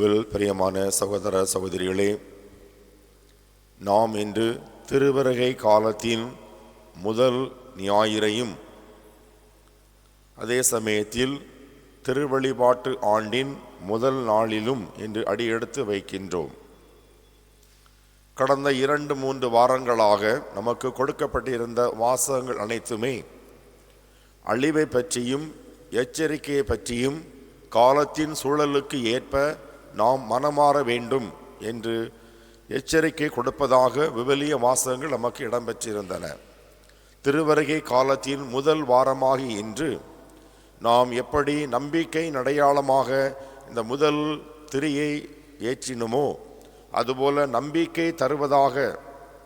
கிறிஸ்துவில் பிரியமான சகோதர சகோதரிகளே நாம் இன்று திருவருகை காலத்தின் முதல் ஞாயிறையும் அதே சமயத்தில் திருவழிபாட்டு ஆண்டின் முதல் நாளிலும் என்று அடியெடுத்து வைக்கின்றோம். கடந்த இரண்டு மூன்று வாரங்களாக நமக்கு கொடுக்கப்பட்டிருந்த வாசகங்கள் அனைத்துமே அழிவை பற்றியும் எச்சரிக்கையை பற்றியும் காலத்தின் சூழலுக்கு ஏற்ப நாம் மனமாற வேண்டும் என்று எச்சரிக்கை கொடுப்பதாக விவிலிய வாசகங்கள் நமக்கு இடம்பெற்றிருந்தன. திருவருகை காலத்தின் முதல் வாரமாகி இன்று நாம் எப்படி நம்பிக்கை அடையாளமாக இந்த முதல் திரியை ஏற்றினுமோ அதுபோல நம்பிக்கை தருவதாக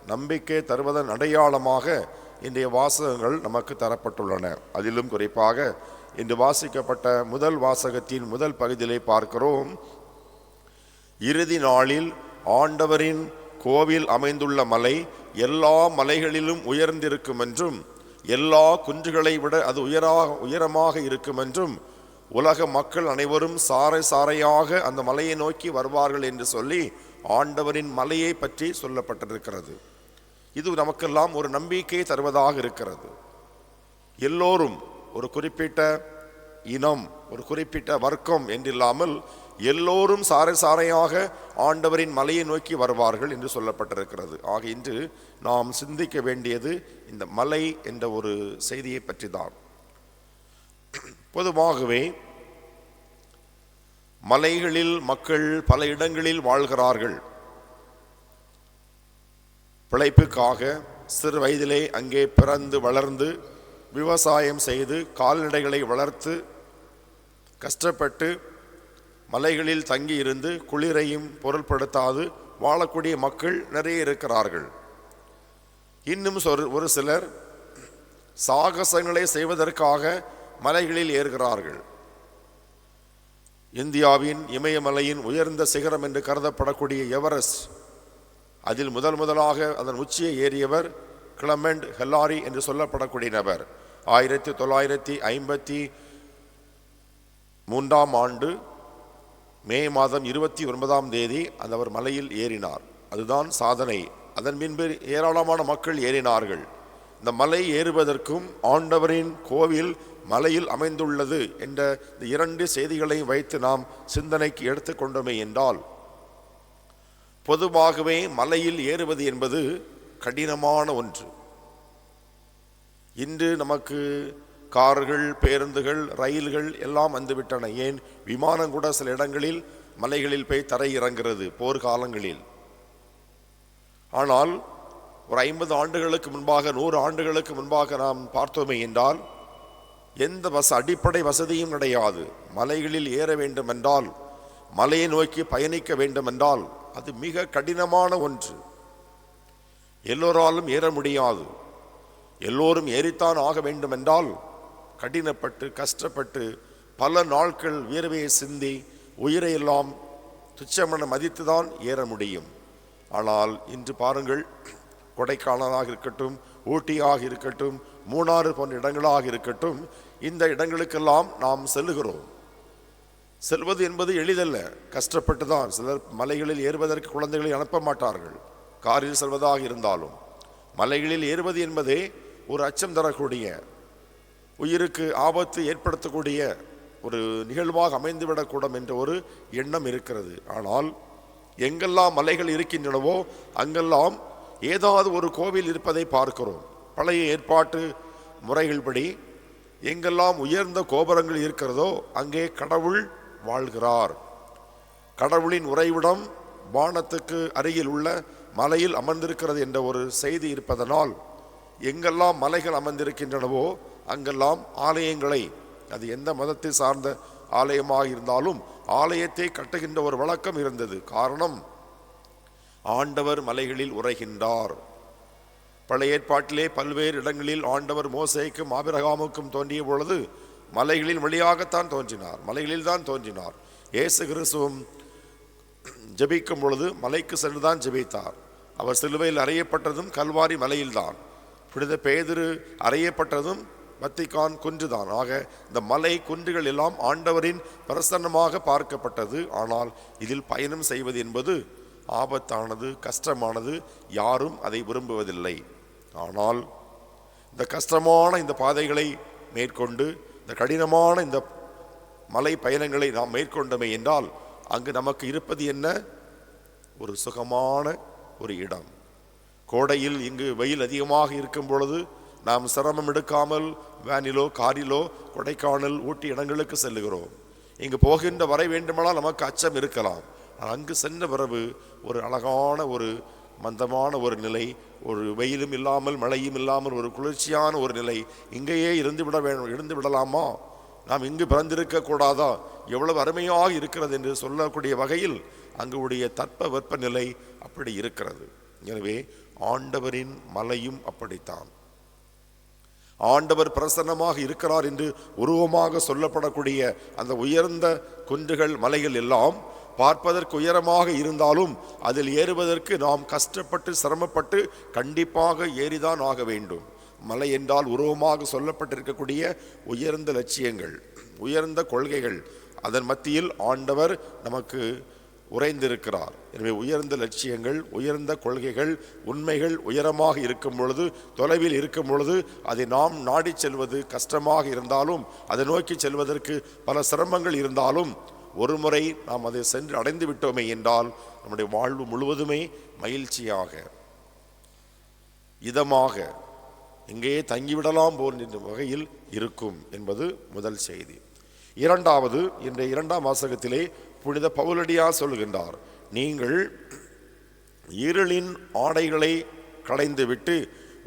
நம்பிக்கை தருவதன் அடையாளமாக இன்றைய வாசகங்கள் நமக்கு தரப்பட்டுள்ளன. அதிலும் குறிப்பாக இன்று வாசிக்கப்பட்ட முதல் வாசகத்தின் முதல் பகுதியிலே பார்க்கிறோம். இறுதி நாளில் ஆண்டவரின் கோவில் அமைந்துள்ள மலை எல்லா மலைகளிலும் உயர்ந்திருக்கும் என்றும் எல்லா குன்றுகளை விட அது உயராக உயரமாக இருக்கும் என்றும் உலக மக்கள் அனைவரும் சாறை சாறையாக அந்த மலையை நோக்கி வருவார்கள் என்று சொல்லி ஆண்டவரின் மலையை பற்றி சொல்லப்பட்டிருக்கிறது. இது நமக்கெல்லாம் ஒரு நம்பிக்கை தருவதாக இருக்கிறது. எல்லோரும் ஒரு குறிப்பிட்ட இனம் ஒரு குறிப்பிட்ட வர்க்கம் என்றில்லாமல் எல்லோரும் சாரை சாரையாக ஆண்டவரின் மலையை நோக்கி வருவார்கள் என்று சொல்லப்பட்டிருக்கிறது. ஆக இன்று நாம் சிந்திக்க வேண்டியது இந்த மலை என்ற ஒரு செய்தியை பற்றி தான் பொதுவாகவே மலைகளில் மக்கள் பல இடங்களில் வாழ்கிறார்கள். பிழைப்புக்காக சிறு வயதிலே அங்கே பிறந்து வளர்ந்து விவசாயம் செய்து கால்நடைகளை வளர்த்து கஷ்டப்பட்டு மலைகளில் தங்கி இருந்து குளிரையும் பொருள்படுத்தாது வாழக்கூடிய மக்கள் நிறைய இருக்கிறார்கள். இன்னும் சொல் ஒரு சிலர் சாகசங்களை செய்வதற்காக மலைகளில் ஏறுகிறார்கள். இந்தியாவின் இமயமலையின் உயர்ந்த சிகரம் என்று கருதப்படக்கூடிய எவரெஸ்ட் அதில் முதல் முதலாக அதன் உச்சியை ஏறியவர் கிளமெண்ட் ஹெல்லாரி என்று சொல்லப்படக்கூடிய நபர். ஆயிரத்தி தொள்ளாயிரத்தி ஐம்பத்தி மூன்றாம் ஆண்டு மே மாதம் இருபத்தி ஒன்பதாம் தேதி அந்த அவர் மலையில் ஏறினார். அதுதான் சாதனை. அதன் பின்பு ஏராளமான மக்கள் ஏறினார்கள். இந்த மலை ஏறுவதற்கும் ஆண்டவரின் கோவில் மலையில் அமைந்துள்ளது என்ற இந்த இரண்டு செய்திகளை வைத்து நாம் சிந்தனைக்கு எடுத்துக்கொண்டோமே என்றால் பொதுவாகவே மலையில் ஏறுவது என்பது கடினமான ஒன்று. இன்று நமக்கு கார்கள் பேருந்துகள் ரயில்கள் எல்லாம் வந்துவிட்டன. ஏன்? விமானம் கூட சில இடங்களில் மலைகளில் போய் தரை இறங்கிறது போர்க்காலங்களில். ஆனால் ஒரு ஐம்பது ஆண்டுகளுக்கு முன்பாக நூறு ஆண்டுகளுக்கு முன்பாக நாம் பார்த்தோமே என்றால் எந்த வச அடிப்படை வசதியும் கிடையாது. மலைகளில் ஏற வேண்டும் என்றால் மலையை நோக்கி பயணிக்க வேண்டும் என்றால் அது மிக கடினமான ஒன்று. எல்லோராலும் ஏற முடியாது. எல்லோரும் ஏறித்தான் ஆக வேண்டும் என்றால் கடினப்பட்டு கஷ்டப்பட்டு பல நாட்கள் வியர்வையை சிந்தி உயிரையெல்லாம் துச்சமென மதித்துதான் ஏற முடியும். ஆனால் இன்று பாருங்கள் கொடைக்கானலாக இருக்கட்டும் ஊட்டியாக இருக்கட்டும் மூணாறு போன்ற இடங்களாக இருக்கட்டும் இந்த இடங்களுக்கெல்லாம் நாம் செல்லுகிறோம். செல்வது என்பது எளிதல்ல. கஷ்டப்பட்டு தான் சிலர் மலைகளில் ஏறுவதற்கு குழந்தைகளை அனுப்ப மாட்டார்கள். காரில் செல்வதாக இருந்தாலும் மலைகளில் ஏறுவது என்பதே ஒரு அச்சம் தரக்கூடிய உயிருக்கு ஆபத்து ஏற்படுத்தக்கூடிய ஒரு நிகழ்வாக அமைந்துவிடக்கூடும் என்ற ஒரு எண்ணம் இருக்கிறது. ஆனால் எங்கெல்லாம் மலைகள் இருக்கின்றனவோ அங்கெல்லாம் ஏதாவது ஒரு கோவில் இருப்பதை பார்க்கிறோம். பழைய ஏற்பாட்டு முறைகள்படி எங்கெல்லாம் உயர்ந்த கோபுரங்கள் இருக்கிறதோ அங்கே கடவுள் வாழ்கிறார். கடவுளின் உறைவிடம் வானத்துக்கு அருகில் உள்ள மலையில் அமர்ந்திருக்கிறது என்ற ஒரு செய்தி இருப்பதனால் எங்கெல்லாம் மலைகள் அமர்ந்திருக்கின்றனவோ அங்கெல்லாம் ஆலயங்களை அது எந்த மதத்தை சார்ந்த ஆலயமாக இருந்தாலும் ஆலயத்தை கட்டுகின்ற ஒரு வழக்கம் இருந்தது. காரணம் ஆண்டவர் மலைகளில் உரைகின்றார் பழைய ஏற்பாட்டிலே பல்வேறு இடங்களில் ஆண்டவர் மோசைக்கும் ஆபிரகாமுக்கும் தோன்றிய பொழுது மலைகளின் வழியாகத்தான் தோன்றினார். மலைகளில் தான் தோன்றினார். இயேசு கிறிஸ்துவும் ஜபிக்கும் பொழுது மலைக்கு சென்றுதான் ஜெபித்தார். அவர் சிலுவையில் அறையப்பட்டதும் கல்வாரி மலையில்தான். புனித பேதிரு அறையப்பட்டதும் மத்திகான் குன்றுதான். ஆக இந்த மலை குன்றுகள் எல்லாம் ஆண்டவரின் பிரசன்னமாக பார்க்கப்பட்டது. ஆனால் இதில் பயணம் செய்வது என்பது ஆபத்தானது கஷ்டமானது. யாரும் அதை விரும்புவதில்லை. ஆனால் இந்த கஷ்டமான இந்த பாதைகளை மேற்கொண்டு இந்த கடினமான இந்த மலை பயணங்களை நாம் மேற்கொண்டோமே என்றால் அங்கு நமக்கு இருப்பது என்ன? ஒரு சுகமான ஒரு இடம். கோடையில் இங்கு வெயில் அதிகமாக இருக்கும் பொழுது நாம் சிரமம் எடுக்காமல் வேனிலோ காரிலோ கொடைக்கானல் ஊட்டி இடங்களுக்கு செல்லுகிறோம். இங்கு போகின்ற வரை வேண்டுமானால் நமக்கு அச்சம் இருக்கலாம். அங்கு சென்ற பிறகு ஒரு அழகான ஒரு மந்தமான ஒரு நிலை ஒரு வெயிலும் இல்லாமல் மழையும் இல்லாமல் ஒரு குளிர்ச்சியான ஒரு நிலை இங்கேயே இருந்து விட வேண்டும் இருந்து விடலாமா நாம் இங்கு பிறந்திருக்க கூடாதா? எவ்வளவு அருமையாக இருக்கிறது என்று சொல்லக்கூடிய வகையில் அங்குடைய தட்ப வெப்பநிலை அப்படி இருக்கிறது. எனவே ஆண்டவரின் மலையும் அப்படித்தான். ஆண்டவர் பிரசன்னமாக இருக்கிறார் என்று உருவமாக சொல்லப்படக்கூடிய அந்த உயர்ந்த குன்றுகள் மலைகள் எல்லாம் பார்ப்பதற்கு உயரமாக இருந்தாலும் அதில் ஏறுவதற்கு நாம் கஷ்டப்பட்டு சிரமப்பட்டு கண்டிப்பாக ஏறிதான் ஆக வேண்டும். மலை என்றால் உருவமாக சொல்லப்பட்டிருக்கக்கூடிய உயர்ந்த லட்சியங்கள் உயர்ந்த கொள்கைகள். அதன் மத்தியில் ஆண்டவர் நமக்கு உறைந்திருக்கிறார். எனவே உயர்ந்த லட்சியங்கள் உயர்ந்த கொள்கைகள் உண்மைகள் உயரமாக இருக்கும் பொழுது தொலைவில் இருக்கும் பொழுது அதை நாம் நாடி செல்வது கஷ்டமாக இருந்தாலும் அதை நோக்கி செல்வதற்கு பல சிரமங்கள் இருந்தாலும் ஒரு முறை நாம் அதை சென்று அடைந்து விட்டோமே என்றால் நம்முடைய வாழ்வு முழுவதுமே மகிழ்ச்சியாக இதமாக இங்கேயே தங்கிவிடலாம் போன்ற வகையில் இருக்கும் என்பது முதல் செய்தி. இரண்டாவது இன்றைய இரண்டாம் வாசகத்திலே புனித பவுலடியா சொல்லுகின்றார் நீங்கள் இருளின் ஆடைகளை களைந்துவிட்டு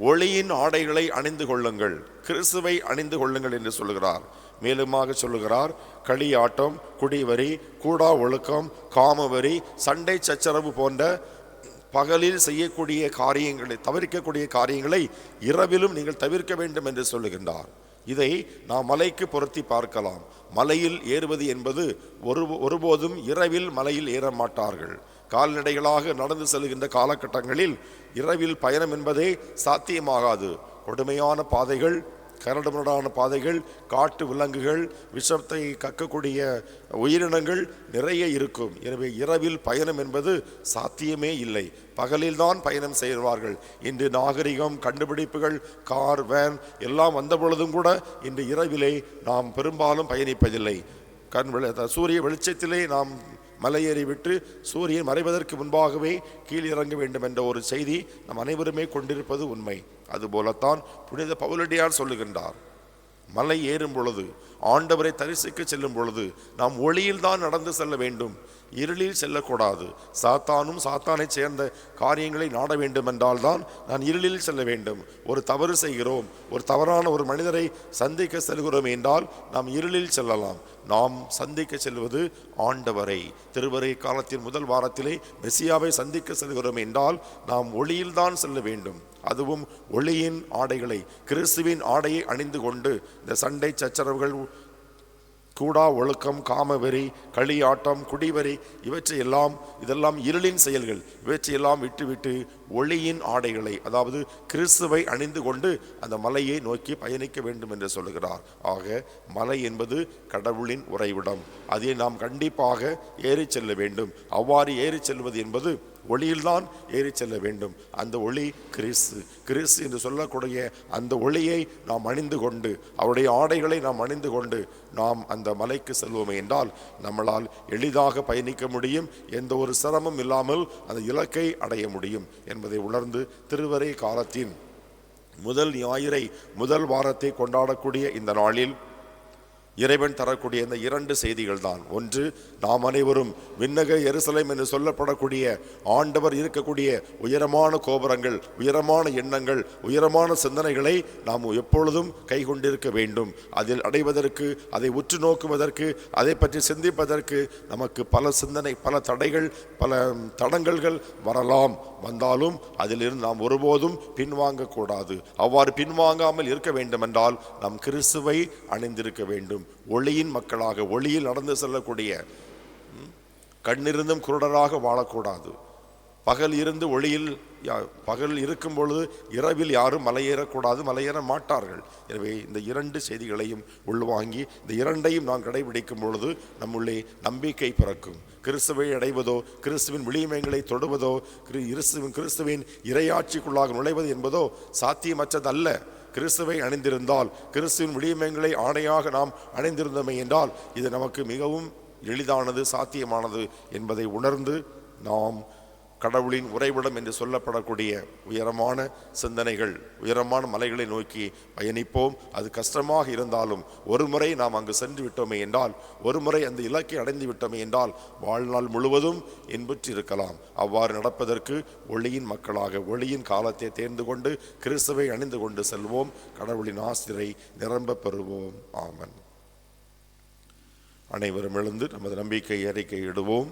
ஒளியின் ஆடைகளை அணிந்து கொள்ளுங்கள் கிறிஸ்துவை அணிந்து கொள்ளுங்கள் என்று சொல்லுகிறார். மேலுமாக சொல்லுகிறார் களியாட்டம் குடிவரி கூடா ஒழுக்கம் காமவரி சண்டை சச்சரவு போன்ற பகலில் செய்யக்கூடிய காரியங்களை தவிர்க்கக்கூடிய காரியங்களை இரவிலும் நீங்கள் தவிர்க்க வேண்டும் என்று சொல்லுகின்றார். இதை நாம் மலைக்கு பொருத்தி பார்க்கலாம். மலையில் ஏறுவது என்பது ஒரு ஒருபோதும் இரவில் மலையில் ஏற மாட்டார்கள். கால்நடைகளாக நடந்து செல்கின்ற காலகட்டங்களில் இரவில் பயணம் என்பதே சாத்தியமாகாது. கொடுமையான பாதைகள் கரடுமுரடான பாதைகள் காட்டு விலங்குகள் விஷத்தை கக்கக்கூடிய உயிரினங்கள் நிறைய இருக்கும். எனவே இரவில் பயணம் என்பது சாத்தியமே இல்லை. பகலில்தான் பயணம் செய்வார்கள். இன்று நாகரிகம் கண்டுபிடிப்புகள் கார் வேன் எல்லாம் வந்த பொழுதும் கூட இன்று இரவிலே நாம் பெரும்பாலும் பயணிப்பதில்லை. கண் சூரிய வெளிச்சத்திலே நாம் மலையேறி விட்டு சூரியன் மறைவதற்கு முன்பாகவே கீழிறங்க வேண்டும் என்ற ஒரு செய்தி நம் அனைவருமே கொண்டிருப்பது உண்மை. அதுபோலத்தான் புனித பவுலடியார் சொல்லுகின்றார் மலை ஏறும் பொழுது ஆண்டவரை தரிசிக்க செல்லும் பொழுது நாம் ஒளியில் தான் நடந்து செல்ல வேண்டும். இருளில் செல்லக்கூடாது. சாத்தானும் சாத்தானை சேர்ந்த காரியங்களை நாட வேண்டும் என்றால் தான் நான் இருளில் செல்ல வேண்டும். ஒரு தவறு செய்கிறோம். ஒரு தவறான ஒரு மனிதரை சந்திக்க செல்கிறோம் என்றால் நாம் இருளில் செல்லலாம். நாம் சந்திக்க செல்வது ஆண்டவரை. திருவரை காலத்தின் முதல் வாரத்திலே மெசியாவை சந்திக்க செல்கிறோம் என்றால் நாம் ஒளியில்தான் செல்ல வேண்டும். அதுவும் ஒளியின் ஆடைகளை கிறிஸ்துவின் ஆடையை அணிந்து கொண்டு இந்த சண்டை சச்சரவுகள் கூடா ஒழுக்கம் காமவெறி களியாட்டம் குடிவரி இவற்றையெல்லாம் இதெல்லாம் இருளின் செயல்கள். இவற்றையெல்லாம் விட்டுவிட்டு ஒளியின் ஆடைகளை அதாவது கிறிஸ்துவை அணிந்து கொண்டு அந்த மலையை நோக்கி பயணிக்க வேண்டும் என்று சொல்லுகிறார். ஆக மலை என்பது கடவுளின் உறைவிடம். அதை நாம் கண்டிப்பாக ஏறி செல்ல வேண்டும். அவ்வாறு ஏறிச் செல்வது என்பது ஒளியில்தான் ஏறி செல்ல வேண்டும். அந்த ஒளி கிறிஸ்து. கிறிஸ்து என்று சொல்லக்கூடிய அந்த ஒளியை நாம் அணிந்து கொண்டு அவருடைய ஆடைகளை நாம் அணிந்து கொண்டு நாம் அந்த மலைக்கு செல்வோமே என்றால் நம்மளால் எளிதாக பயணிக்க முடியும். எந்த ஒரு சிரமம் இல்லாமல் அந்த இலக்கை அடைய முடியும் என்பதை உணர்ந்து திருவரை காலத்தின் முதல் ஞாயிறை முதல் வாரத்தை கொண்டாடக்கூடிய இந்த நாளில் இறைவன் தரக்கூடிய இந்த இரண்டு செய்திகள் தான் ஒன்று நாம் அனைவரும் விண்ணக எருசலேம் என்று சொல்லப்படக்கூடிய ஆண்டவர் இருக்கக்கூடிய உயரமான கோபுரங்கள் உயரமான எண்ணங்கள் உயரமான சிந்தனைகளை நாம் எப்பொழுதும் கைகொண்டிருக்க வேண்டும். அதில் அடைவதற்கு அதை உற்று நோக்குவதற்கு அதை பற்றி சிந்திப்பதற்கு நமக்கு பல சிந்தனை பல தடைகள் பல தடங்கல்கள் வரலாம். வந்தாலும் அதிலிருந்து நாம் ஒருபோதும் பின்வாங்கக்கூடாது. அவ்வாறு பின்வாங்காமல் இருக்க வேண்டுமென்றால் நாம் கிறிஸ்துவை அணிந்திருக்க வேண்டும். ஒளியின் மக்களாக ஒளியில் நடந்து செல்லக்கூடிய கண்ணிருந்தும் குருடராக வாழக்கூடாது. பகல் இருந்து ஒளியில் பகல் இருக்கும் பொழுது இரவில் யாரும் மலையேறக்கூடாது மலையேற மாட்டார்கள். எனவே இந்த இரண்டு செய்திகளையும் உள்வாங்கி இந்த இரண்டையும் நாம் கடைபிடிக்கும் பொழுது நம்முள்ளே நம்பிக்கை பிறக்கும். கிறிஸ்துவை அடைவதோ கிறிஸ்துவின் விளிமயங்களை தொடுவதோ கிறிஸ்துவின் கிறிஸ்துவின் இறையாட்சிக்குள்ளாக நுழைவது என்பதோ சாத்தியமற்றதல்ல. கிறிஸ்துவை அணிந்திருந்தால் கிறிஸ்துவின் விளிமயங்களை ஆணையாக நாம் அணிந்திருந்தமை என்றால் இது நமக்கு மிகவும் எளிதானது சாத்தியமானது என்பதை உணர்ந்து நாம் கடவுளின் உறைவிடம் என்று சொல்லப்படக்கூடிய உயரமான சிந்தனைகள் உயரமான மலைகளை நோக்கி பயணிப்போம். அது கஷ்டமாக இருந்தாலும் ஒரு முறை நாம் அங்கு சென்று விட்டோமே என்றால் ஒரு முறை அந்த இலக்கை அடைந்து விட்டோமே என்றால் வாழ்நாள் முழுவதும் இன்புற்று இருக்கலாம் அவ்வாறு நடப்பதற்கு ஒளியின் மக்களாக ஒளியின் காலத்தை தேர்ந்து கொண்டு கிறிஸ்துவை அணிந்து கொண்டு செல்வோம். கடவுளின் ஆசிரை நிரம்ப பெறுவோம். ஆமன். அனைவரும் எழுந்து நமது நம்பிக்கை அறிக்கை இடுவோம்.